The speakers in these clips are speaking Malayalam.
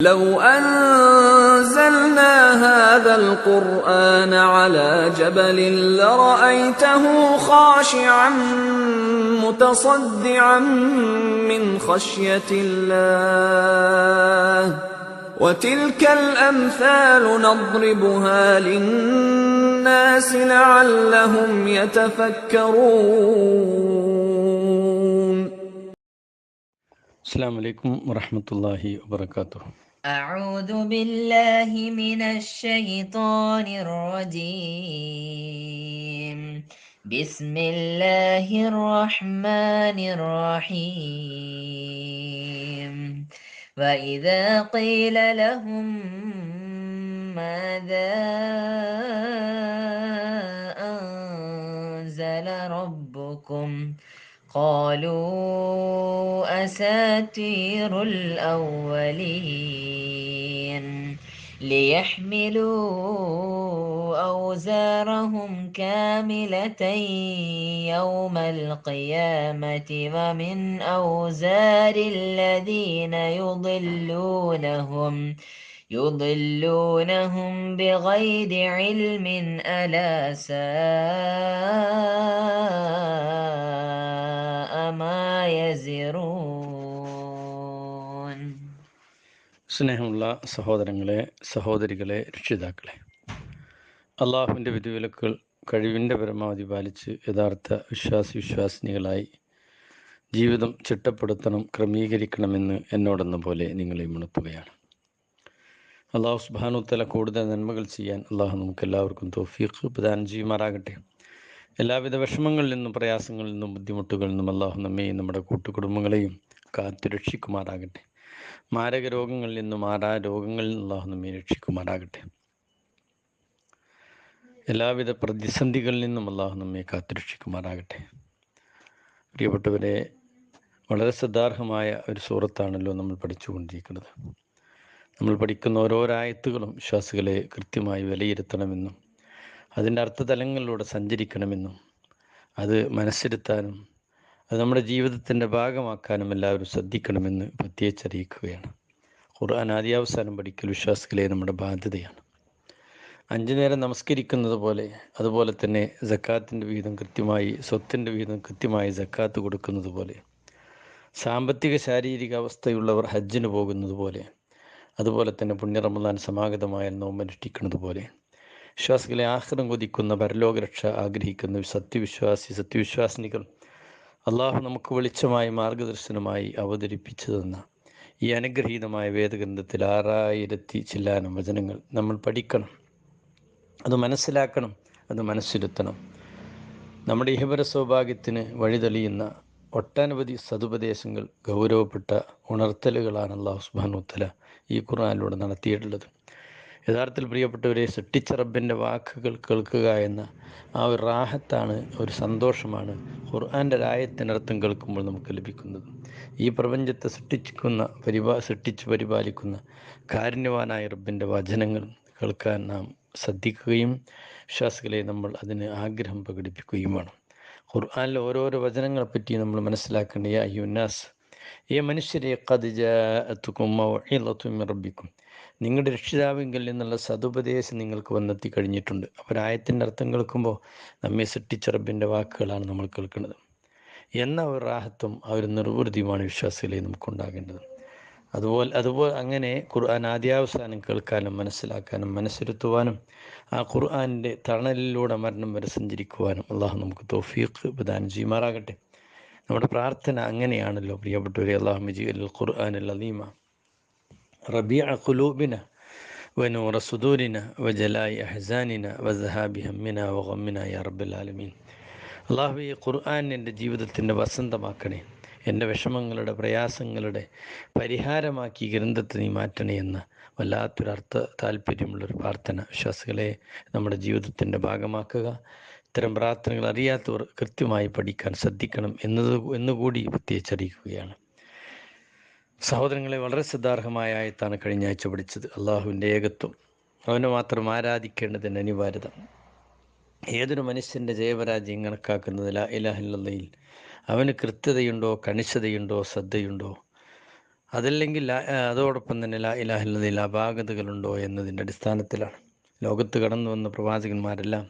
لو أنزلنا هذا القرآن على جبل لرأيته خاشعا متصدعا من خشية الله وتلك الأمثال نضربها للناس لعلهم يتفكرون. السلام عليكم ورحمة الله وبركاته. أعوذ بالله من الشيطان الرجيم. بسم الله الرحمن الرحيم. وإذا قيل لهم ماذا أنزل ربكم قالوا أساطير الأولين ليحملوا أوزارهم كاملة يوم القيامة ومن أوزار الذين يضلونهم يضلونهم بغير علم ألا ساء ما يزرون സ്നേഹമുള്ള സഹോദരങ്ങളെ സഹോദരികളെ രക്ഷിതാക്കളെ അള്ളാഹുവിൻ്റെ വിധിവിലക്കുകൾ കഴിവിൻ്റെ പരമാവധി പാലിച്ച് യഥാർത്ഥ വിശ്വാസി വിശ്വാസിനികളായി ജീവിതം ചിട്ടപ്പെടുത്തണം ക്രമീകരിക്കണമെന്ന് എന്നോടെന്ന പോലെ നിങ്ങളെ ഉണർത്തുകയാണ് അള്ളാഹു സുബാനുത്തല കൂടുതൽ നന്മകൾ ചെയ്യാൻ അള്ളാഹു നമുക്ക് എല്ലാവർക്കും തോഫീഖ് പ്രധാനം ചെയ്യുമാറാകട്ടെ. എല്ലാവിധ വിഷമങ്ങളിൽ നിന്നും പ്രയാസങ്ങളിൽ നിന്നും ബുദ്ധിമുട്ടുകളിൽ നിന്നും അള്ളാഹു നമ്മയും നമ്മുടെ കൂട്ടുകുടുംബങ്ങളെയും കാത്തു രക്ഷിക്കുമാറാകട്ടെ. മാരക രോഗങ്ങളിൽ നിന്നും മാറാ രോഗങ്ങളിൽ നിന്നും അള്ളാഹു നമ്മെ രക്ഷിക്കുമാറാകട്ടെ. എല്ലാവിധ പ്രതിസന്ധികളിൽ നിന്നും അള്ളാഹു നമ്മെ കാത്തു രക്ഷിക്കുമാറാകട്ടെ. പ്രിയപ്പെട്ടവരെ വളരെ ശ്രദ്ധാർഹമായ ഒരു സൂറത്താണല്ലോ നമ്മൾ പഠിച്ചുകൊണ്ടിരിക്കുന്നത്. നമ്മൾ പഠിക്കുന്ന ഓരോരായത്തുകളും വിശ്വാസികളെ കൃത്യമായി വിലയിരുത്തണമെന്നും അതിന്റെ അർത്ഥതലങ്ങളിലൂടെ സഞ്ചരിക്കണമെന്നും അത് മനസ്സിരുത്താനും അത് നമ്മുടെ ജീവിതത്തിന്റെ ഭാഗമാക്കാനും എല്ലാവരും ശ്രദ്ധിക്കണമെന്ന് പ്രത്യേകിച്ചറിയിക്കുകയാണ്. ഖുർആൻ ആദ്യാവസാനം പഠിക്കൽ വിശ്വാസികളെ നമ്മുടെ ബാധ്യതയാണ്. അഞ്ചു നേരം നമസ്കരിക്കുന്നത് പോലെ അതുപോലെ തന്നെ ജക്കാത്തിന്റെ വിഹിതം കൃത്യമായി സ്വത്തിന്റെ വിഹിതം കൃത്യമായി ജക്കാത്ത് കൊടുക്കുന്നത് പോലെ സാമ്പത്തിക ശാരീരിക അവസ്ഥയുള്ളവർ ഹജ്ജിന് പോകുന്നത് പോലെ അതുപോലെ തന്നെ പുണ്യ റമദാൻ സമാഗതമായാൽ നോമ്പനുഷ്ഠിക്കുന്നത് പോലെ വിശ്വാസികളെ ആഹ്ലം കൊതിക്കുന്ന പരലോകരക്ഷ ആഗ്രഹിക്കുന്ന സത്യവിശ്വാസി സത്യവിശ്വാസിനികൾ അള്ളാഹു നമുക്ക് വെളിച്ചമായി മാർഗദർശനമായി അവതരിപ്പിച്ചു തന്ന ഈ അനുഗ്രഹീതമായ വേദഗ്രന്ഥത്തിൽ ആറായിരത്തി ചില്ലാനം വചനങ്ങൾ നമ്മൾ പഠിക്കണം. അത് മനസ്സിലാക്കണം അത് മനസ്സിരുത്തണം. നമ്മുടെ ഇഹപര സൗഭാഗ്യത്തിന് വഴിതെളിയുന്ന ഒട്ടനവധി സതുപദേശങ്ങൾ ഗൗരവപ്പെട്ട ഉണർത്തലുകളാണ് അള്ളാഹു സുബാനുത്തല ഈ ഖുർആാനിലൂടെ നടത്തിയിട്ടുള്ളത്. യഥാർത്ഥത്തിൽ പ്രിയപ്പെട്ടവരെ സൃഷ്ടിച്ച റബ്ബിന്റെ വാക്കുകൾ കേൾക്കുക എന്ന ആ ഒരു റാഹത്താണ് ഒരു സന്തോഷമാണ് ഖുർആന്റെ രായത്തിനർത്ഥം കേൾക്കുമ്പോൾ നമുക്ക് ലഭിക്കുന്നത്. ഈ പ്രപഞ്ചത്തെ സൃഷ്ടിക്കുന്ന പരിപാ സൃഷ്ടിച്ച് പരിപാലിക്കുന്ന കാരുണ്യവാനായ റബ്ബിന്റെ വചനങ്ങൾ കേൾക്കാൻ നാം ശ്രദ്ധിക്കുകയും വിശ്വാസികളെ നമ്മൾ അതിന് ആഗ്രഹം പ്രകടിപ്പിക്കുകയും വേണം ഖുർആാനിലെ ഓരോരോ വചനങ്ങളെ പറ്റി നമ്മൾ മനസ്സിലാക്കേണ്ട യാ യുന്നാസ് ഈ മനുഷ്യരെ റബ്ബിക്കും. നിങ്ങളുടെ രക്ഷിതാവെങ്കിൽ നിന്നുള്ള സതുപദേശം നിങ്ങൾക്ക് വന്നെത്തി കഴിഞ്ഞിട്ടുണ്ട്. അപ്പോൾ ആയത്തിന്റെ അർത്ഥം കേൾക്കുമ്പോൾ നമ്മെ സൃഷ്ടിച്ച റബ്ബിന്റെ വാക്കുകളാണ് നമ്മൾ കേൾക്കുന്നത് എന്ന ഒരു റാഹത്വം ആ ഒരു നിർവൃതിയുമാണ് വിശ്വാസികളെ നമുക്കുണ്ടാകേണ്ടത് അതുപോലെ അതുപോലെ അങ്ങനെ ഖുർആൻ ആദ്യാവസാനം കേൾക്കാനും മനസ്സിലാക്കാനും മനസ്സിരുത്തുവാനും ആ ഖുർആാനിൻ്റെ തണലിലൂടെ മരണം വരെ സഞ്ചരിക്കുവാനും അള്ളാഹു നമുക്ക് തോഫീഖ് പ്രദാനം ചെയ്യുമാറാകട്ടെ നമ്മുടെ പ്രാർത്ഥന അങ്ങനെയാണല്ലോ പ്രിയപ്പെട്ടവരെ അള്ളാഹു മജീ അൽ ഖുർആൻ അൽ അലീമ റബിയ ഖുലൂബിന ونور صدورنا وجلاء أحزاننا وذهاب همنا وغمنا يا رب العالمين അള്ളാഹു ഈ ഖുർആൻ എൻ്റെ ജീവിതത്തിൻ്റെ വസന്തമാക്കണേ എന്റെ വിഷമങ്ങളുടെ പ്രയാസങ്ങളുടെ പരിഹാരമാക്കി ഗ്രന്ഥത്തെ നീ മാറ്റണേ എന്ന് വല്ലാത്തൊരർത്ഥ താല്പര്യമുള്ളൊരു പ്രാർത്ഥന. വിശ്വാസികളെ നമ്മുടെ ജീവിതത്തിന്റെ ഭാഗമാക്കുക. ഇത്തരം പ്രാർത്ഥനകൾ അറിയാത്തവർ കൃത്യമായി പഠിക്കാൻ ശ്രദ്ധിക്കണം എന്നത് എന്നുകൂടി പ്രത്യേകിച്ചറിയിക്കുകയാണ്. സഹോദരങ്ങളെ വളരെ ശ്രദ്ധാർഹമായ ആയത്താണ് കഴിഞ്ഞ ആഴ്ച പഠിച്ചത്. അള്ളാഹുവിന്റെ ഏകത്വം. അവനെ മാത്രം ആരാധിക്കേണ്ടതിന് അനിവാര്യത. ഏതൊരു മനുഷ്യന്റെ ജയപരാജയം കണക്കാക്കുന്നതിൽ ഇലാഹില്ലയിൽ അവന് കൃത്യതയുണ്ടോ കണിശതയുണ്ടോ ശ്രദ്ധയുണ്ടോ? അതല്ലെങ്കിൽ അതോടൊപ്പം തന്നെ ലാ ഇലാഹില്ലതിൽ അപാകതകളുണ്ടോ എന്നതിന്റെ അടിസ്ഥാനത്തിലാണ്. ലോകത്ത് കടന്നു വന്ന പ്രവാചകന്മാരെല്ലാം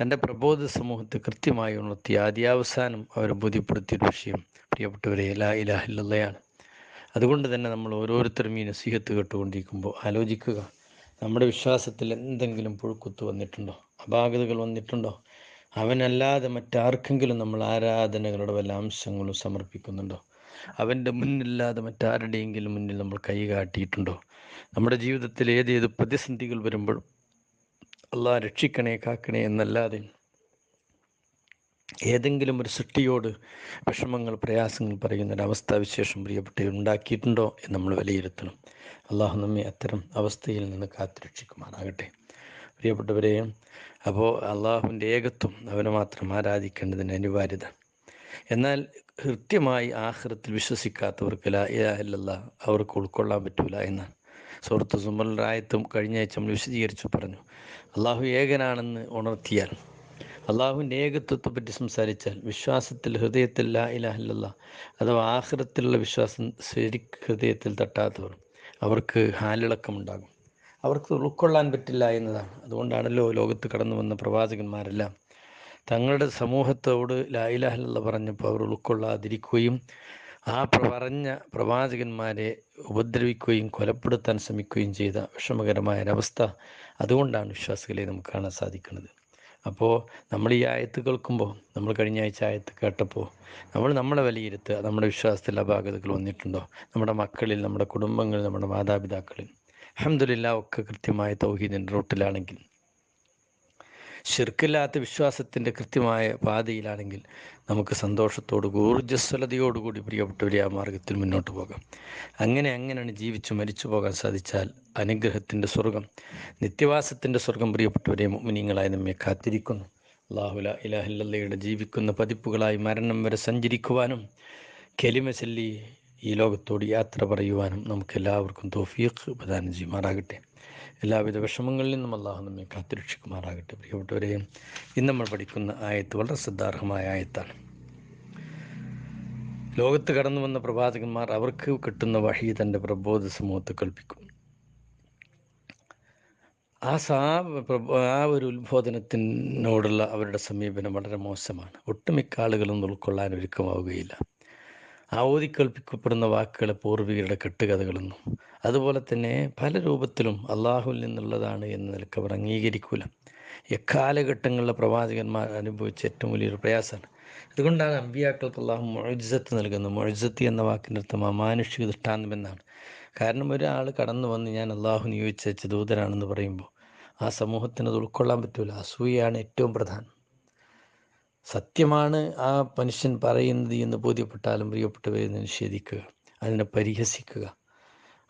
തന്റെ പ്രബോധ സമൂഹത്തെ കൃത്യമായി ഉണർത്തി ആദ്യാവസാനം അവരെ ബോധ്യപ്പെടുത്തിയൊരു വിഷയം. പ്രിയപ്പെട്ടവരെ ലാ ഇലാഹില്ലതയാണ് അതുകൊണ്ട് തന്നെ നമ്മൾ ഓരോരുത്തരും ഈ നസീഹത്ത് കേട്ടുകൊണ്ടിരിക്കുമ്പോൾ ആലോചിക്കുക നമ്മുടെ വിശ്വാസത്തിൽ എന്തെങ്കിലും പുഴുക്കുത്ത് വന്നിട്ടുണ്ടോ? അപാകതകൾ വന്നിട്ടുണ്ടോ? അവനല്ലാതെ മറ്റാർക്കെങ്കിലും നമ്മൾ ആരാധനകളുടെ വല്ല അംശങ്ങളും സമർപ്പിക്കുന്നുണ്ടോ? അവന്റെ മുന്നില്ലാതെ മറ്റാരുടെയെങ്കിലും മുന്നിൽ നമ്മൾ കൈ കാട്ടിയിട്ടുണ്ടോ? നമ്മുടെ ജീവിതത്തിൽ ഏതേത് പ്രതിസന്ധികൾ വരുമ്പോഴും അല്ല രക്ഷിക്കണേ കാക്കണേ എന്നല്ലാതെ ഏതെങ്കിലും ഒരു സൃഷ്ടിയോട് വിഷമങ്ങൾ പ്രയാസങ്ങൾ ഒരു അവസ്ഥാവിശേഷം പ്രിയപ്പെട്ട ഉണ്ടാക്കിയിട്ടുണ്ടോ എന്ന് നമ്മൾ വിലയിരുത്തണം. അള്ളാഹു നമ്മെ അത്തരം അവസ്ഥയിൽ നിന്ന് കാത്തുരക്ഷിക്കുമാറാകട്ടെ. പ്രിയപ്പെട്ടവരെ അപ്പോൾ അള്ളാഹുവിന്റെ ഏകത്വം അവനെ മാത്രം ആരാധിക്കേണ്ടതിന് അനിവാര്യത. എന്നാൽ കൃത്യമായി ആഹ്റത്തിൽ വിശ്വസിക്കാത്തവർക്ക് ലാ ഇലാഹ ഇല്ലല്ലാഹ് അവർക്ക് ഉൾക്കൊള്ളാൻ പറ്റൂല എന്നാണ്. സുഹൃത്ത് സുമലായത്തും കഴിഞ്ഞ ആഴ്ച നമ്മൾ വിശദീകരിച്ചു പറഞ്ഞു. അള്ളാഹു ഏകനാണെന്ന് ഉണർത്തിയാൽ അള്ളാഹുവിന്റെ ഏകത്വത്തെ പറ്റി സംസാരിച്ചാൽ വിശ്വാസത്തിൽ ഹൃദയത്തിൽ ലാ ഇലാഹ ഇല്ലല്ലാഹ് അഥവാ ആഹ്റത്തിലുള്ള വിശ്വാസം ശരിക്ക് ഹൃദയത്തിൽ തട്ടാത്തവർ അവർക്ക് ഹാലിളക്കമുണ്ടാകും. അവർക്ക് ഉൾക്കൊള്ളാൻ പറ്റില്ല എന്നതാണ്. അതുകൊണ്ടാണല്ലോ ലോകത്ത് കടന്നു വന്ന പ്രവാചകന്മാരെല്ലാം തങ്ങളുടെ സമൂഹത്തോട് ലായിലാഹല്ല പറഞ്ഞപ്പോൾ അവർ ഉൾക്കൊള്ളാതിരിക്കുകയും ആ പറഞ്ഞ പ്രവാചകന്മാരെ ഉപദ്രവിക്കുകയും കൊലപ്പെടുത്താൻ ശ്രമിക്കുകയും ചെയ്ത വിഷമകരമായ ഒരവസ്ഥ അതുകൊണ്ടാണ് വിശ്വാസികളെ നമുക്ക് കാണാൻ സാധിക്കുന്നത്. അപ്പോൾ നമ്മൾ ഈ ആയത്ത് കേൾക്കുമ്പോൾ നമ്മൾ കഴിഞ്ഞ ആഴ്ച ആയത്ത് കേട്ടപ്പോൾ നമ്മൾ നമ്മളെ വിലയിരുത്തുക നമ്മുടെ വിശ്വാസത്തിൽ അപാകതകൾ വന്നിട്ടുണ്ടോ? നമ്മുടെ മക്കളിൽ നമ്മുടെ കുടുംബങ്ങളിൽ നമ്മുടെ മാതാപിതാക്കളിൽ. അഹമ്മദില്ല ഒക്കെ കൃത്യമായ തൗഹീദിന്റെ റൂട്ടിലാണെങ്കിൽ ശിർക്കില്ലാത്ത വിശ്വാസത്തിന്റെ കൃത്യമായ പാതയിലാണെങ്കിൽ നമുക്ക് സന്തോഷത്തോടു ഊർജസ്വലതയോടുകൂടി പ്രിയപ്പെട്ടവരെ ആ മാർഗത്തിൽ മുന്നോട്ട് പോകാം. അങ്ങനെ അങ്ങനെയാണ് ജീവിച്ചു മരിച്ചു പോകാൻ സാധിച്ചാൽ അനുഗ്രഹത്തിന്റെ സ്വർഗം നിത്യവാസത്തിന്റെ സ്വർഗം പ്രിയപ്പെട്ടവരെ മുനിങ്ങളായി നമ്മെ കാത്തിരിക്കുന്നു. അള്ളാഹുല ഇലാഹില്ലയുടെ ജീവിക്കുന്ന പതിപ്പുകളായി മരണം വരെ സഞ്ചരിക്കുവാനും കെലിമ ചൊല്ലി ഈ ലോകത്തോട് യാത്ര പറയുവാനും നമുക്ക് എല്ലാവർക്കും തോഫീഖ് പ്രദാനം ചെയ്യുമാറാകട്ടെ. എല്ലാവിധ വിഷമങ്ങളിൽ നിന്നും അള്ളാഹു നമ്മെ കാത്തുരക്ഷിക്കുമാറാകട്ടെ. പ്രിയപ്പെട്ടവരെ ഇന്ന് നമ്മൾ പഠിക്കുന്ന ആയത്ത് വളരെ ശ്രദ്ധാർഹമായ ആയത്താണ്. ലോകത്ത് കടന്നു വന്ന പ്രവാചകന്മാർ അവർക്ക് കിട്ടുന്ന വഴി തന്റെ പ്രബോധ സമൂഹത്തെ കൽപ്പിക്കും. ആ സാ ആ ഒരു ഉത്ബോധനത്തിനോടുള്ള അവരുടെ സമീപനം വളരെ മോശമാണ്. ഒട്ടുമിക്ക ആളുകളൊന്നും ഉൾക്കൊള്ളാൻ ഒരുക്കമാവുകയില്ല. ആ ഓതിക്കേൾപ്പിക്കപ്പെടുന്ന വാക്കുകളെ പൂർവികരുടെ കെട്ടുകഥകളെന്നും അതുപോലെ തന്നെ പല രൂപത്തിലും അള്ളാഹുവിൽ നിന്നുള്ളതാണ് എന്ന നിലയ്ക്ക് അവർ അംഗീകരിക്കൂല. എക്കാലഘട്ടങ്ങളിലെ പ്രവാചകന്മാർ അനുഭവിച്ച ഏറ്റവും വലിയൊരു പ്രയാസമാണ്. അതുകൊണ്ടാണ് അമ്പിയാക്കൾക്ക് അള്ളാഹു മൊഴിസത്ത് നൽകുന്നത്. മൊഴിസത്ത് എന്ന വാക്കിന്റെ അർത്ഥം അമാനുഷിക ദൃഷ്ടാന്തം എന്നാണ് കാരണം ഒരാൾ കടന്നു വന്ന് ഞാൻ അള്ളാഹു നിയോഗിച്ച ദൂതനാണെന്ന് പറയുമ്പോൾ ആ സമൂഹത്തിന് അത് ഉൾക്കൊള്ളാൻ പറ്റൂല. അസൂയാണ് ഏറ്റവും പ്രധാനം. സത്യമാണ് ആ മനുഷ്യൻ പറയുന്നത് എന്ന് ബോധ്യപ്പെട്ടാലും പ്രിയപ്പെട്ടവരെ നിഷേധിക്കുക അതിനെ പരിഹസിക്കുക.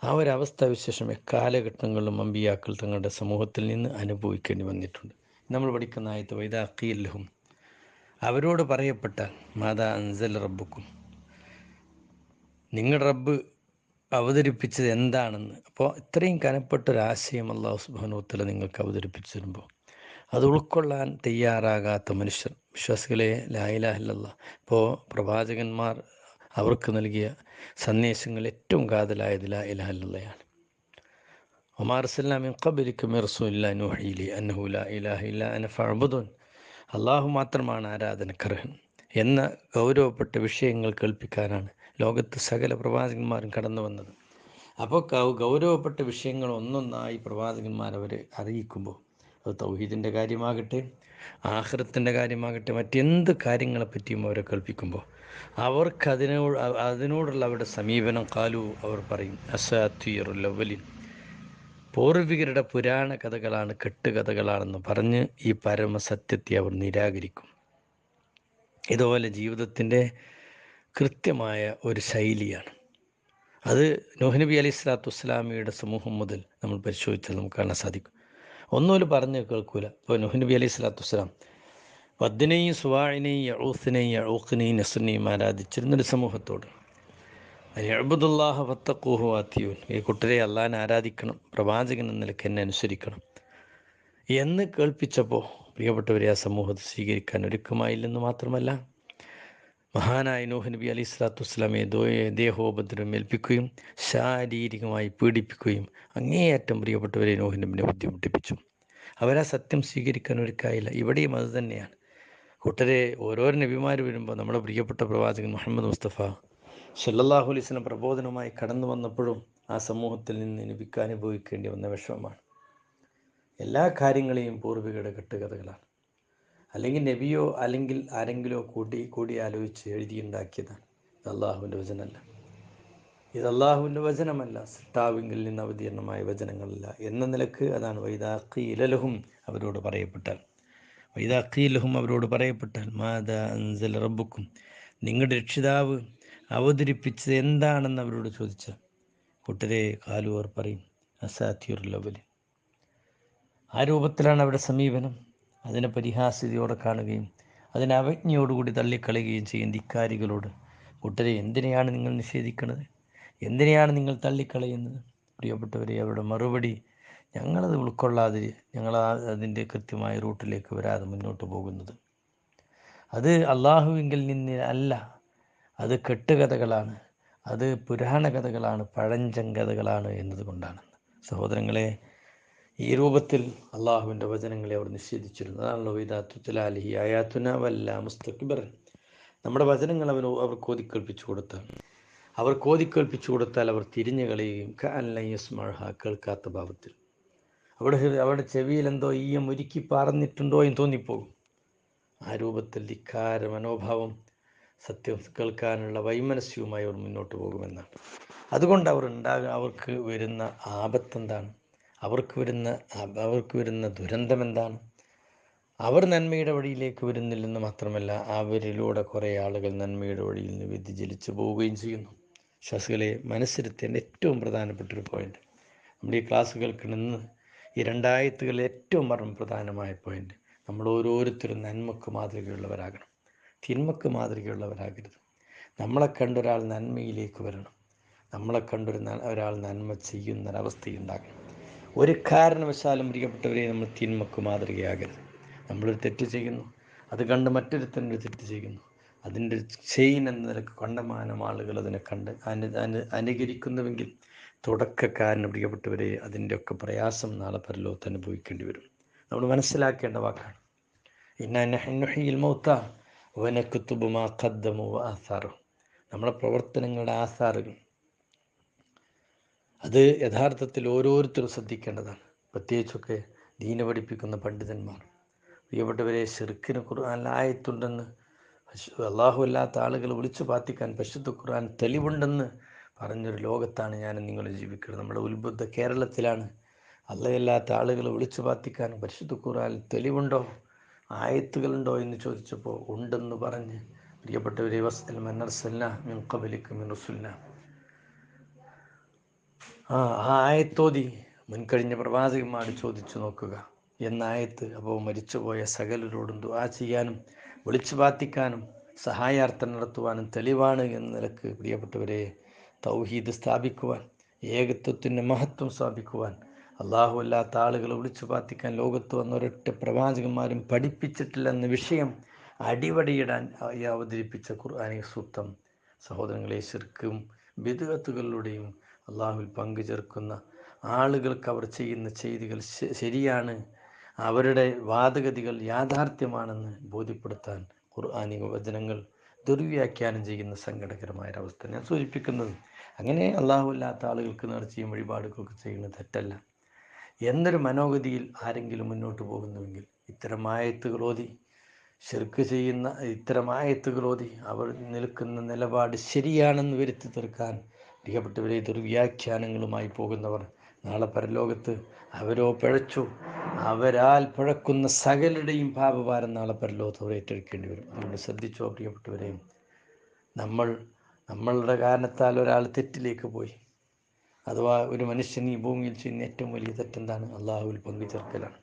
ആ ഒരു അവസ്ഥാവിശേഷം എക്കാലഘട്ടങ്ങളിലും അമ്പിയാക്കൾ തങ്ങളുടെ സമൂഹത്തിൽ നിന്ന് അനുഭവിക്കേണ്ടി വന്നിട്ടുണ്ട്. നമ്മൾ പഠിക്കുന്ന ആയത്ത് വൈദാക്കിയല്ലഹും അവരോട് പറയപ്പെട്ട മാതാ അൻസൽ റബ്ബുക്കും. നിങ്ങളുടെ റബ്ബ് അവതരിപ്പിച്ചത് എന്താണെന്ന്. അപ്പോൾ ഇത്രയും കനപ്പെട്ടൊരാശയം അള്ളാഹു സുബാനോത്തല നിങ്ങൾക്ക് അവതരിപ്പിച്ചു തരുമ്പോൾ അത് ഉൾക്കൊള്ളാൻ തയ്യാറാകാത്ത മനുഷ്യർ. വിശ്വാസികളെ ലായിലാഹില്ല ഇപ്പോൾ പ്രവാചകന്മാർ അവർക്ക് നൽകിയ സന്ദേശങ്ങൾ ഏറ്റവും കാതലായത് ലാ ഇലാഹില്ലയാണ് ഒമാർ സല്ലാമിൻ ഖബലിക്കും റസൂല്ല നൂഹിലി അന്നഹു ലാ ഇലാഹ ഇല്ല അന ഫഅബുദുൻ. അള്ളാഹു മാത്രമാണ് ആരാധനക്കർഹൻ എന്ന ഗൗരവപ്പെട്ട വിഷയങ്ങൾ കേൾപ്പിക്കാനാണ് ലോകത്ത് സകല പ്രവാചകന്മാരും കടന്നു വന്നത്. അപ്പോൾ ഗൗരവപ്പെട്ട വിഷയങ്ങൾ ഒന്നൊന്നായി പ്രവാചകന്മാർ അവരെ അറിയിക്കുമ്പോൾ അത് തൗഹീദിന്റെ കാര്യമാകട്ടെ ആഹ്റത്തിന്റെ കാര്യമാകട്ടെ മറ്റെന്ത് കാര്യങ്ങളെപ്പറ്റിയും അവരെ കേൾപ്പിക്കുമ്പോൾ അവർക്ക് അതിനോട് അതിനോടുള്ള അവരുടെ സമീപനം കാലു അവർ പറയും അസാത്തിയറുല്ലവലിൻ പൂർവികരുടെ പുരാണ കഥകളാണ് കെട്ടുകഥകളാണെന്ന് പറഞ്ഞ് ഈ പരമസത്യത്തെ അവർ നിരാകരിക്കും. ഇതുപോലെ ജീവിതത്തിന്റെ കൃത്യമായ ഒരു ശൈലിയാണ്. അത് നോഹ്നബി അലി സ്വലാത്തു വസ്സലാമിയുടെ സമൂഹം മുതൽ നമ്മൾ പരിശോധിച്ചാൽ നമുക്ക് കാണാൻ സാധിക്കും. ഒന്നുപോലെ പറഞ്ഞു കേൾക്കൂല. ഇപ്പോൾ നൂഹ് നബി അലൈഹി സ്വലാത്തു വസ്സലാം വദ്ദിനെയും സുവാഴിനെയും യഴൂഖിനെയും യഴൂഖിനെയും നസറിനെയും ആരാധിച്ചിരുന്നൊരു സമൂഹത്തോട്. അബുദുല്ലാഹ വത്തക്കൂഹു ആത്തിയൂൻ ഈ കുട്ടരെ അള്ളാൻ ആരാധിക്കണം പ്രവാചകൻ എന്ന നിലയ്ക്ക് എന്നെ അനുസരിക്കണം എന്ന് കേൾപ്പിച്ചപ്പോൾ പ്രിയപ്പെട്ടവരെ ആ സമൂഹത്തെ സ്വീകരിക്കാൻ ഒരുക്കമായില്ലെന്ന് മാത്രമല്ല മഹാനായ നൂഹ് നബി അലി സ്വലാത്തു വസ്സലാമെ ദേഹോപദ്രവം ഏൽപ്പിക്കുകയും ശാരീരികമായി പീഡിപ്പിക്കുകയും അങ്ങേയറ്റം പ്രിയപ്പെട്ടവരെ നൂഹ് നബിനെ ബുദ്ധിമുട്ടിപ്പിച്ചു. അവരാ സത്യം സ്വീകരിക്കാൻ ഒരുക്കായില്ല. ഇവിടെയും അത് തന്നെയാണ്. കൂട്ടരെ ഓരോ നബിമാർ വരുമ്പോൾ നമ്മുടെ പ്രിയപ്പെട്ട പ്രവാചകൻ മുഹമ്മദ് മുസ്തഫ സല്ലാഹു അലൈഹി വസല്ലം പ്രബോധനമായി കടന്നു വന്നപ്പോഴും ആ സമൂഹത്തിൽ നിന്ന് നബിക്ക് അനുഭവിക്കേണ്ടി വന്ന വിഷമമാണ്. എല്ലാ കാര്യങ്ങളെയും പൂർവികയുടെ കെട്ടുകഥകളാണ്. അല്ലെങ്കിൽ നബിയോ അല്ലെങ്കിൽ ആരെങ്കിലോ കൂടി കൂടി ആലോചിച്ച് എഴുതിയുണ്ടാക്കിയതാണ്. ഇത് അള്ളാഹുവിന്റെ വചനമല്ല. ഇത് അള്ളാഹുവിന്റെ വചനമല്ല. സിട്ടാവിങ്കിൽ നിന്ന് അവതീർണമായ വചനങ്ങളല്ല. എന്ന നിലയ്ക്ക് അതാണ് വൈദാഖീലലഹും അവരോട് പറയപ്പെട്ടാൽ. വൈദാഖീലഹും അവരോട് പറയപ്പെട്ടാൽ മാതാ അൻസൽ റബ്ബുക്കും നിങ്ങളുടെ രക്ഷിതാവ് അവതരിപ്പിച്ചത് എന്താണെന്ന് അവരോട് ചോദിച്ച കൂട്ടരെ കാലുവർ പറയും അസാത്തിയുർ ലവലി ആ രൂപത്തിലാണ് അവരുടെ സമീപനം. അതിനെ പരിഹാസ്യതയോടെ കാണുകയും അതിനെ അവജ്ഞയോടുകൂടി തള്ളിക്കളയുകയും ചെയ്യും ധിക്കാരികളോട് കൂട്ടരെ എന്തിനെയാണ് നിങ്ങൾ നിഷേധിക്കുന്നത് എന്തിനെയാണ് നിങ്ങൾ തള്ളിക്കളയുന്നത്? പ്രിയപ്പെട്ടവരെ അവരുടെ മറുപടി ഞങ്ങളത് ഉൾക്കൊള്ളാതെ ഞങ്ങൾ അതിന്റെ കൃത്യമായ റൂട്ടിലേക്ക് വരാതെ മുന്നോട്ട് പോകുന്നത്. അത് അള്ളാഹുവിങ്കിൽ നിന്ന് അല്ല അത് കെട്ടുകഥകളാണ് അത് പുരാണ കഥകളാണ് പഴഞ്ചൻ കഥകളാണ് എന്നതുകൊണ്ടാണ് സഹോദരങ്ങളെ ഈ രൂപത്തിൽ അള്ളാഹുവിന്റെ വചനങ്ങളെ അവർ നിഷേധിച്ചിരുന്നു. ആയാത്തുന വല്ല നമ്മുടെ വചനങ്ങൾ അവന് അവർ കോതിക്കേൽപ്പിച്ചു കൊടുത്താൽ അവർ കോതിക്കേൽപ്പിച്ചു കൊടുത്താൽ അവർ തിരിഞ്ഞു കളയുകയും കേൾക്കാത്ത ഭാവത്തിൽ. അവിടെ അവരുടെ ചെവിയിൽ എന്തോ ഈയം ഒരുക്കി പറഞ്ഞിട്ടുണ്ടോ എന്ന് തോന്നിപ്പോകും. ആ രൂപത്തിൽ ധിക്കാര മനോഭാവം സത്യം കേൾക്കാനുള്ള വൈമനസ്യവുമായി അവർ മുന്നോട്ട് പോകുമെന്നാണ്. അതുകൊണ്ട് അവർ ഉണ്ടാകുക അവർക്ക് വരുന്ന ആപത്തെന്താണ്? അവർക്ക് വരുന്ന അവർക്ക് വരുന്ന ദുരന്തം എന്താണ്? അവർ നന്മയുടെ വഴിയിലേക്ക് വരുന്നില്ലെന്ന് മാത്രമല്ല അവരിലൂടെ കുറേ ആളുകൾ നന്മയുടെ വഴിയിൽ നിന്ന് വ്യതിചലിച്ചു പോവുകയും ചെയ്യുന്നു. ശ്വാസികളെ മനസ്സിരുത്തേണ്ട ഏറ്റവും പ്രധാനപ്പെട്ട ഒരു പോയിന്റ് നമ്മുടെ ഈ ക്ലാസ്സുകൾക്ക് നിന്ന് ഈ രണ്ടായിരത്തുകളിൽ ഏറ്റവും പരം പ്രധാനമായ പോയിന്റ് നമ്മൾ ഓരോരുത്തരും നന്മക്ക് മാതൃകയുള്ളവരാകണം. തിന്മക്ക് മാതൃകയുള്ളവരാകരുത്. നമ്മളെ കണ്ടൊരാൾ നന്മയിലേക്ക് വരണം. നമ്മളെ കണ്ടൊരു ഒരാൾ നന്മ ചെയ്യുന്നൊരവസ്ഥയുണ്ടാകണം. ഒരു കാരണവശാലും പ്രിയപ്പെട്ടവരെ നമ്മൾ തിന്മക്ക് മാതൃകയാകരുത്. നമ്മളൊരു തെറ്റ് ചെയ്യുന്നു. അത് കണ്ട് മറ്റൊരുത്തനൊരു തെറ്റ് ചെയ്യുന്നു. അതിന്റെ ചെയിൻ എന്ന നിലയ്ക്ക് കണ്ടമാനം ആളുകൾ അതിനെ കണ്ട് അനു അനു അനുകരിക്കുന്നുവെങ്കിൽ തുടക്കക്കാരന് പ്രിയപ്പെട്ടവരെ അതിന്റെയൊക്കെ പ്രയാസം നാളെ പരലോകത്ത് അനുഭവിക്കേണ്ടി വരും. നമ്മൾ മനസ്സിലാക്കേണ്ട വാക്കാണ്. ഇന്നുഹിയിൽ മൗത്ത വനക്കുത്തുബുമാ ഖദ്ദമു ആസാറോ. നമ്മുടെ പ്രവർത്തനങ്ങളുടെ ആസാറുകൾ അത് യഥാർത്ഥത്തിൽ ഓരോരുത്തരും ശ്രദ്ധിക്കേണ്ടതാണ്. പ്രത്യേകിച്ചൊക്കെ ദീന പഠിപ്പിക്കുന്ന പണ്ഡിതന്മാർ. പ്രിയപ്പെട്ടവരെ ഷിർക്കിന് ഖുർആൻ ആയത്തുണ്ടെന്ന് അള്ളാഹു അല്ലാത്ത ആളുകൾ വിളിച്ചു പാത്തിക്കാൻ പശുദ്ധ ഖുർആൻ തെളിവുണ്ടെന്ന് പറഞ്ഞൊരു ലോകത്താണ് ഞാൻ നിങ്ങൾ ജീവിക്കുന്നത്. നമ്മുടെ ഉത്ബുദ്ധ കേരളത്തിലാണ് അല്ലയല്ലാത്ത ആളുകൾ വിളിച്ചു പാത്തിക്കാൻ പരിശുദ്ധ ഖുർആൻ തെളിവുണ്ടോ ആയത്തുകളുണ്ടോ എന്ന് ചോദിച്ചപ്പോൾ ഉണ്ടെന്ന് പറഞ്ഞ് പ്രിയപ്പെട്ടവരെ മനർസല്ല മിൻ കബലിക്കും മിൻ റുസുല്ല ആ ആയത്തോതി മുൻകഴിഞ്ഞ പ്രവാചകന്മാർ ചോദിച്ചു നോക്കുക. എന്ന ആയത്ത് അപ്പോൾ മരിച്ചുപോയ സകലരോടും ദുആ ചെയ്യാനും വിളിച്ചു പ്രാർത്ഥിക്കാനും സഹായാർത്ഥം നടത്തുവാനും തെളിവാണ് എന്ന നിലയ്ക്ക് പ്രിയപ്പെട്ടവരെ തൗഹീദ് സ്ഥാപിക്കുവാൻ ഏകത്വത്തിന്റെ മഹത്വം സ്ഥാപിക്കുവാൻ അള്ളാഹു അല്ലാത്ത ആളുകളെ വിളിച്ചു പ്രാർത്ഥിക്കാൻ ലോകത്ത് വന്ന ഒരൊറ്റ പ്രവാചകന്മാരും പഠിപ്പിച്ചിട്ടില്ലെന്ന വിഷയം അടിവടിയിടാൻ അവതരിപ്പിച്ച ഖുർആാനിക സൂക്തം സഹോദരങ്ങളെ ശിർക്കും ബിദുകത്തുകളിലൂടെയും അള്ളാഹുവിൽ പങ്കുചേർക്കുന്ന ആളുകൾക്ക് അവർ ചെയ്യുന്ന ചെയ്തികൾ ശരിയാണ്. അവരുടെ വാദഗതികൾ യാഥാർത്ഥ്യമാണെന്ന് ബോധ്യപ്പെടുത്താൻ ഖുർആാനിക വചനങ്ങൾ ദുർവ്യാഖ്യാനം ചെയ്യുന്ന സങ്കടകരമായ ഒരവസ്ഥ ഞാൻ സൂചിപ്പിക്കുന്നത്. അങ്ങനെ അല്ലാത്ത ആളുകൾക്ക് നേർച്ചയും വഴിപാടുകളൊക്കെ ചെയ്യുന്നത് തെറ്റല്ല. എന്നൊരു മനോഗതിയിൽ ആരെങ്കിലും മുന്നോട്ട് പോകുന്നുവെങ്കിൽ ഇത്തരം ആയത്തുകൾ ഓതി ഷിർക്ക് ചെയ്യുന്ന ഇത്തരം ആയത്തുകൾ ഓതി അവർ നിൽക്കുന്ന നിലപാട് ശരിയാണെന്ന് വരുത്തി തീർക്കാൻ പ്രിയപ്പെട്ടവരെ ദുർവ്യാഖ്യാനങ്ങളുമായി പോകുന്നവർ നാളെ പരലോകത്ത് അവരോ പിഴച്ചു അവരാൽ പിഴക്കുന്ന സകലരുടെയും പാപഭാരം നാളെ പരലോകത്ത് ഏറ്റെടുക്കേണ്ടി വരും. അതുകൊണ്ട് ശ്രദ്ധിച്ചോ പ്രിയപ്പെട്ടവരെയും നമ്മൾ നമ്മളുടെ കാരണത്താൽ ഒരാൾ തെറ്റിലേക്ക് പോയി. അഥവാ ഒരു മനുഷ്യൻ ഈ ഭൂമിയിൽ ചെയ്യുന്ന ഏറ്റവും വലിയ തെറ്റെന്താണ്? അള്ളാഹുവിൽ പങ്കുചേർക്കലാണ്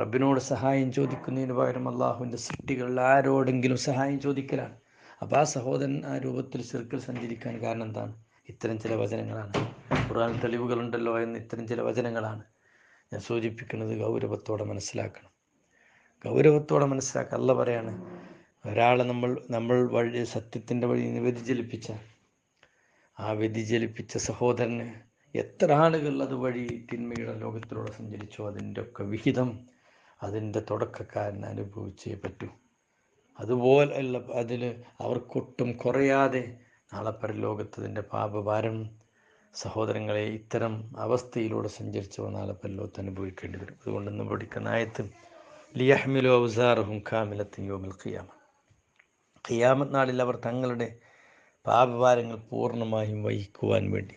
റബ്ബിനോട് സഹായം ചോദിക്കുന്നതിന് പകരം അള്ളാഹുവിന്റെ സൃഷ്ടികളിൽ ആരോടെങ്കിലും സഹായം ചോദിക്കലാണ്. അപ്പോൾ ആ സഹോദരൻ ആ രൂപത്തിൽ സിർക്കിൽ സഞ്ചരിക്കാൻ കാരണം എന്താണ്? ഇത്തരം ചില വചനങ്ങളാണ്. ഖുർആൻ തെളിവുകളുണ്ടല്ലോ എന്ന് ഇത്തരം ചില വചനങ്ങളാണ് ഞാൻ സൂചിപ്പിക്കുന്നത് ഗൗരവത്തോടെ മനസ്സിലാക്കണം. ഗൗരവത്തോടെ മനസ്സിലാക്കുക അല്ല പറയാണ് ഒരാളെ നമ്മൾ നമ്മൾ വഴി സത്യത്തിന്റെ വഴി വ്യതിചലിപ്പിച്ച ആ വ്യതിചലിപ്പിച്ച സഹോദരന് എത്ര ആളുകൾ അതുവഴി തിന്മയുടെ ലോകത്തിലൂടെ സഞ്ചരിച്ചോ അതിന്റെ ഒക്കെ വിഹിതം അതിന്റെ തുടക്കക്കാരൻ അനുഭവിച്ചേ പറ്റൂ. അതുപോലെയുള്ള അതിൽ അവർക്കൊട്ടും കുറയാതെ നാളെ പരലോകത്തതിന്റെ പാപഭാരം സഹോദരങ്ങളെ ഇത്തരം അവസ്ഥയിലൂടെ സഞ്ചരിച്ചവർ നാളെ പരലോകത്ത് അനുഭവിക്കേണ്ടി വരും. അതുകൊണ്ട് ഇന്ന് പഠിക്കുന്ന ആയത്ത് ലിയഹ്മിലോ ഔസാറുഹും കാമിലത്തിൻ യോമിൽ ഖിയാമ. ഖിയാമത്ത് നാളിൽ അവർ തങ്ങളുടെ പാപഭാരങ്ങൾ പൂർണമായും വഹിക്കുവാൻ വേണ്ടി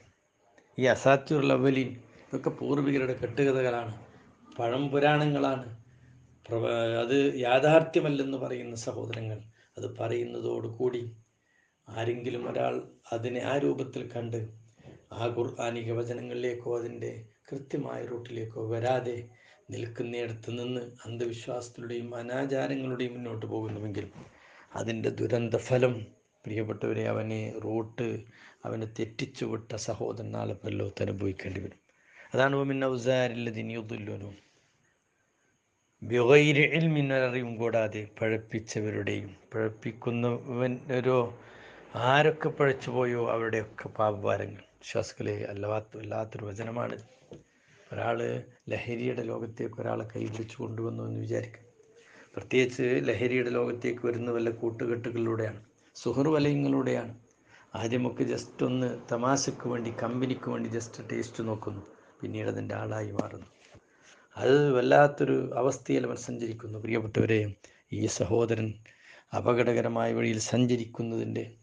ഈ അസാത്യുറുൽ അവലീൻ ഇതൊക്കെ പൂർവികരുടെ കെട്ടുകഥകളാണ് പഴംപുരാണങ്ങളാണ്. പുരാണങ്ങളാണ് അത് യാഥാർത്ഥ്യമല്ലെന്ന് പറയുന്ന സഹോദരങ്ങൾ അത് പറയുന്നതോടുകൂടി ആരെങ്കിലും ഒരാൾ അതിനെ ആ രൂപത്തിൽ കണ്ട് ആ ഖുർആാനിക വചനങ്ങളിലേക്കോ അതിന്റെ കൃത്യമായ റൂട്ടിലേക്കോ വരാതെ നിൽക്കുന്നിടത്ത് നിന്ന് അന്ധവിശ്വാസത്തിലൂടെയും അനാചാരങ്ങളുടെയും മുന്നോട്ട് പോകുന്നുവെങ്കിൽ അതിന്റെ ദുരന്ത ഫലം പ്രിയപ്പെട്ടവരെ അവനെ റൂട്ട് അവനെ തെറ്റിച്ചു വിട്ട സഹോദരൻ നാളെ പല്ലോത്ത് അനുഭവിക്കേണ്ടി വരും. അതാണ് ഒമിൻ ഔസാരില്ലതിനിയുദ്ദുല്ലോനും ബിഗൈരി ഇൽമിൻ ഒരറിവും കൂടാതെ പഴപ്പിച്ചവരുടെയും പഴപ്പിക്കുന്നവൻ ഒരു ആരൊക്കെ പഴച്ചു പോയോ അവരുടെയൊക്കെ പാപഭാരങ്ങൾ. വിശ്വാസികളെ അല്ലാത്ത വല്ലാത്തൊരു വചനമാണ്. ഒരാൾ ലഹരിയുടെ ലോകത്തേക്ക് ഒരാളെ കൈപിടിച്ചു കൊണ്ടുവന്നു എന്ന് വിചാരിക്കും. പ്രത്യേകിച്ച് ലഹരിയുടെ ലോകത്തേക്ക് വരുന്ന വല്ല കൂട്ടുകെട്ടുകളിലൂടെയാണ് സുഹൃ വലയങ്ങളിലൂടെയാണ്. ആദ്യമൊക്കെ ജസ്റ്റ് ഒന്ന് തമാശക്ക് വേണ്ടി കമ്പനിക്ക് വേണ്ടി ജസ്റ്റ് ടേസ്റ്റ് നോക്കുന്നു. പിന്നീട് അതിന്റെ ആളായി മാറുന്നു. അത് വല്ലാത്തൊരു അവസ്ഥയിൽ അവൻ സഞ്ചരിക്കുന്നു. പ്രിയപ്പെട്ടവരെ ഈ സഹോദരൻ അപകടകരമായ വഴിയിൽ സഞ്ചരിക്കുന്നതിന്റെ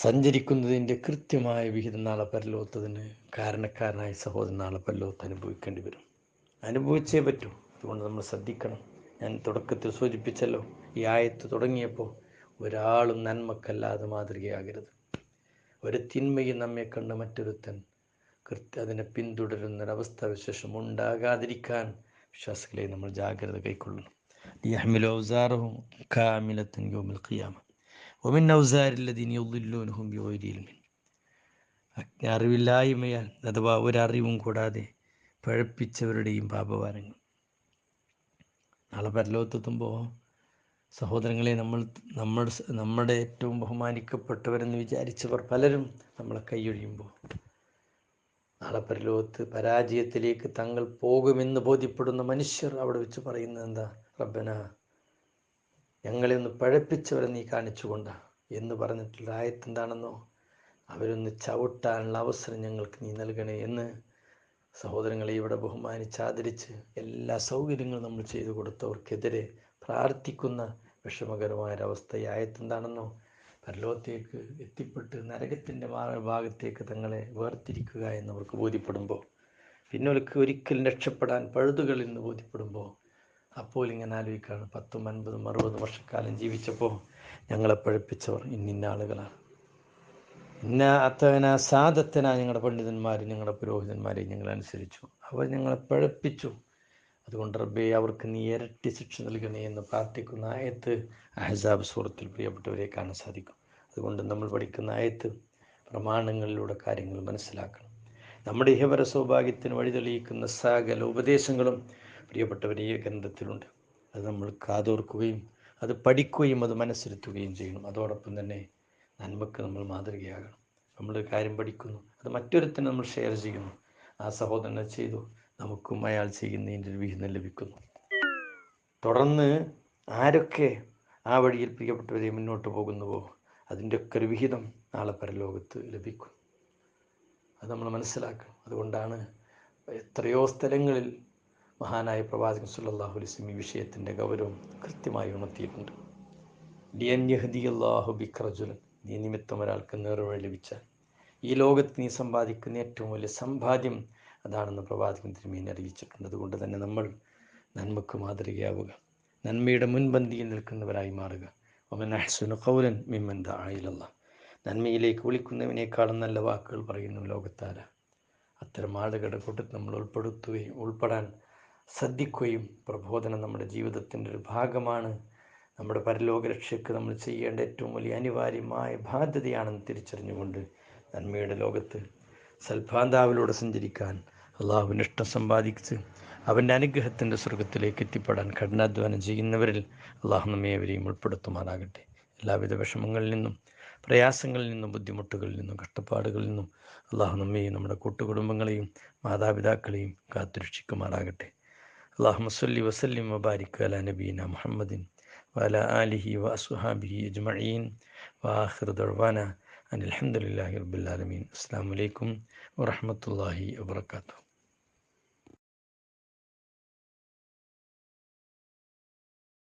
സഞ്ചരിക്കുന്നതിന്റെ കൃത്യമായ വിഹിതം നാളെ പരലോത്തതിന് കാരണക്കാരനായ സഹോദരൻ നാളെ പരലോത്ത് അനുഭവിക്കേണ്ടി വരും. അനുഭവിച്ചേ പറ്റൂ. അതുകൊണ്ട് നമ്മൾ ശ്രദ്ധിക്കണം. ഞാൻ തുടക്കത്തിൽ സൂചിപ്പിച്ചല്ലോ ഈ ആയത്ത് തുടങ്ങിയപ്പോൾ ഒരാളും നന്മക്കല്ലാതെ മാതൃകയാകരുത്. ഒരു തിന്മയും നമ്മെ കണ്ട് മറ്റൊരുത്തൻ കൃത്യ അതിനെ പിന്തുടരുന്നൊരവസ്ഥ വിശേഷം ഉണ്ടാകാതിരിക്കാൻ വിശ്വാസികളെ നമ്മൾ ജാഗ്രത കൈക്കൊള്ളണം. ഔസാറഹും കാമിലത്തൻ യൗമിൽ ഖിയാമ. ഒമിൻ ഔസാരില്ലതിനുഹും യോരിൽമിൻ അറിവില്ലായ്മയാൽ അഥവാ ഒരറിവും കൂടാതെ പഴപ്പിച്ചവരുടെയും പാപഭാരങ്ങൾ. നാളെ പരലോകത്തെത്തുമ്പോൾ സഹോദരങ്ങളെ നമ്മൾ നമ്മൾ നമ്മുടെ ഏറ്റവും ബഹുമാനിക്കപ്പെട്ടവരെന്ന് വിചാരിച്ചവർ പലരും നമ്മളെ കൈയൊഴിയുമ്പോൾ നാളെ പരലോകത്ത് പരാജയത്തിലേക്ക് തങ്ങൾ പോകുമെന്ന് ബോധ്യപ്പെടുന്ന മനുഷ്യർ അവിടെ വെച്ച് പറയുന്നത് എന്താ? റബ്ബന ഞങ്ങളെ ഒന്ന് പഴപ്പിച്ചവരെ നീ കാണിച്ചുകൊണ്ട് എന്ന് പറഞ്ഞിട്ടുള്ള ആയത്ത് എന്താണെന്നോ അവരൊന്ന് ചവിട്ടാനുള്ള അവസരം ഞങ്ങൾക്ക് നീ നൽകണേ എന്ന് സഹോദരങ്ങളെ ഇവിടെ ബഹുമാനിച്ച് ആദരിച്ച് എല്ലാ സൗകര്യങ്ങളും നമ്മൾ ചെയ്തു കൊടുത്തവർക്കെതിരെ പ്രാർത്ഥിക്കുന്ന വിഷമകരമായ ഒരവസ്ഥ ഈ ആയത്ത് എന്താണെന്നോ പരലോകത്തേക്ക് എത്തിപ്പെട്ട് നരകത്തിന്റെ ഭാഗത്തേക്ക് തങ്ങളെ വേർതിരിക്കുക എന്നവർക്ക് ബോധ്യപ്പെടുമ്പോൾ പിന്നെ അവർക്ക് ഒരിക്കലും രക്ഷപ്പെടാൻ പഴുതുകളിൽ നിന്ന് ബോധ്യപ്പെടുമ്പോൾ അപ്പോൾ ഇങ്ങനെ ആലോചിക്കുകയാണ് പത്തും അൻപതും അറുപതും വർഷക്കാലം ജീവിച്ചപ്പോൾ ഞങ്ങളെ പഴപ്പിച്ചവർ ഇന്നിന്ന ആളുകളാണ്. ഇന്ന അത്തവന സാധത്തന ഞങ്ങളുടെ പണ്ഡിതന്മാരും ഞങ്ങളുടെ പുരോഹിതന്മാരെ ഞങ്ങൾ അനുസരിച്ചു. അവർ ഞങ്ങളെ പഴപ്പിച്ചു അതുകൊണ്ട് റബ്ബെ അവർക്ക് നീ ഇരട്ടി ശിക്ഷ നൽകണേ എന്ന് പ്രാർത്ഥിക്കുന്ന ആയത്ത് അഹസാബ് സൂറത്തിൽ പ്രിയപ്പെട്ടവരെ കാണാൻ സാധിക്കും. അതുകൊണ്ട് നമ്മൾ പഠിക്കുന്ന ആയത്ത് പ്രമാണങ്ങളിലൂടെ കാര്യങ്ങൾ മനസ്സിലാക്കണം. നമ്മുടെ ഇഹപര സൗഭാഗ്യത്തിന് വഴിതെളിയിക്കുന്ന സകല ഉപദേശങ്ങളും പ്രിയപ്പെട്ടവരെ ഗ്രന്ഥത്തിലുണ്ട്. അത് നമ്മൾ കാതോർക്കുകയും അത് പഠിക്കുകയും അത് മനസ്സിരുത്തുകയും ചെയ്യണം. അതോടൊപ്പം തന്നെ നന്മക്ക് നമ്മൾ മാതൃകയാകണം. നമ്മൾ കാര്യം പഠിക്കുന്നു അത് മറ്റൊരുത്തിന് നമ്മൾ ഷെയർ ചെയ്യുന്നു. ആ സഹോദരനെ ചെയ്തു നമുക്കും അയാൾ ചെയ്യുന്നതിന്റെ ഒരു വിഹിതം ലഭിക്കുന്നു. തുടർന്ന് ആരൊക്കെ ആ വഴിയിൽ പ്രിയപ്പെട്ടവരെ മുന്നോട്ട് പോകുന്നുവോ അതിന്റെ ഒക്കെ ഒരു വിഹിതം നാളെ പരലോകത്ത് ലഭിക്കും. അത് നമ്മൾ മനസ്സിലാക്കണം. അതുകൊണ്ടാണ് എത്രയോ സ്ഥലങ്ങളിൽ മഹാനായ പ്രവാചകൻ സ്വല്ലല്ലാഹു അലൈഹി വസല്ലം ഈ വിഷയത്തിന്റെ ഗൗരവം കൃത്യമായി ഉണർത്തിയിട്ടുണ്ട്. ദിൻ യഹ്ദി അല്ലാഹു ബിക്രജുലൻ നീ നിമിത്തം ഒരാൾക്ക് നേർവഴി ലഭിച്ചാൽ. ഈ ലോകത്ത് നീ സമ്പാദിക്കുന്ന ഏറ്റവും വലിയ സമ്പാദ്യം അതാണെന്ന് പ്രവാചകൻ തിരുമേനി അറിയിച്ചിട്ടുണ്ട്. അതുകൊണ്ട് തന്നെ നമ്മൾ നന്മക്ക് മാതൃകയാവുക. നന്മയുടെ മുൻപന്തിയിൽ നിൽക്കുന്നവരായി മാറുക. ഒമൻ അഹ്സുന ഖൗലൻ മിമ്മൻ ദാഇലല്ല നന്മയിലേക്ക് വിളിക്കുന്നവനേക്കാളും നല്ല വാക്കുകൾ പറയുന്നു ലോകത്താര? അത്തരം ആളുകളുടെ കൂട്ടത്തിൽ നമ്മൾ ഉൾപ്പെടുത്തുകയും ഉൾപ്പെടാൻ ശ്രദ്ധിക്കുകയും പ്രബോധനം നമ്മുടെ ജീവിതത്തിന്റെ ഒരു ഭാഗമാണ്. നമ്മുടെ പരലോക രക്ഷയ്ക്ക് നമ്മൾ ചെയ്യേണ്ട ഏറ്റവും വലിയ അനിവാര്യമായ ബാധ്യതയാണെന്ന് തിരിച്ചറിഞ്ഞുകൊണ്ട് നന്മയുടെ ലോകത്ത് സൽഭാന്താവിലൂടെ സഞ്ചരിക്കാൻ അള്ളാഹുവിന് ഇഷ്ടം സമ്പാദിച്ച് അവന്റെ അനുഗ്രഹത്തിന്റെ സ്വർഗത്തിലേക്ക് എത്തിപ്പെടാൻ കഠിനാധ്വാനം ചെയ്യുന്നവരിൽ അള്ളാഹു നമ്മെ അവരെയും ഉൾപ്പെടുത്തുമാറാകട്ടെ. എല്ലാവിധ വിഷമങ്ങളിൽ നിന്നും പ്രയാസങ്ങളിൽ നിന്നും ബുദ്ധിമുട്ടുകളിൽ നിന്നും കഷ്ടപ്പാടുകളിൽ നിന്നും അള്ളാഹു നമ്മയെയും നമ്മുടെ കൂട്ടുകുടുംബങ്ങളെയും മാതാപിതാക്കളെയും കാത്തുരക്ഷിക്കുമാറാകട്ടെ. അള്ളാഹു മസ്ല്ലി വസല്ലിം വബാരിക് അല നബീന മുഹമ്മദിൻ വല ആലിഹി വ അസുഹാബിഹി അജ്മഈൻ വാഹിർ ദർവാന അനിൽ അൽഹംദുലില്ലാഹി റബ്ബിൽ ആലമീൻ. അസ്സാം വലൈക്കും വറഹ്മത്തുള്ളാഹി വബറകാതുഹു.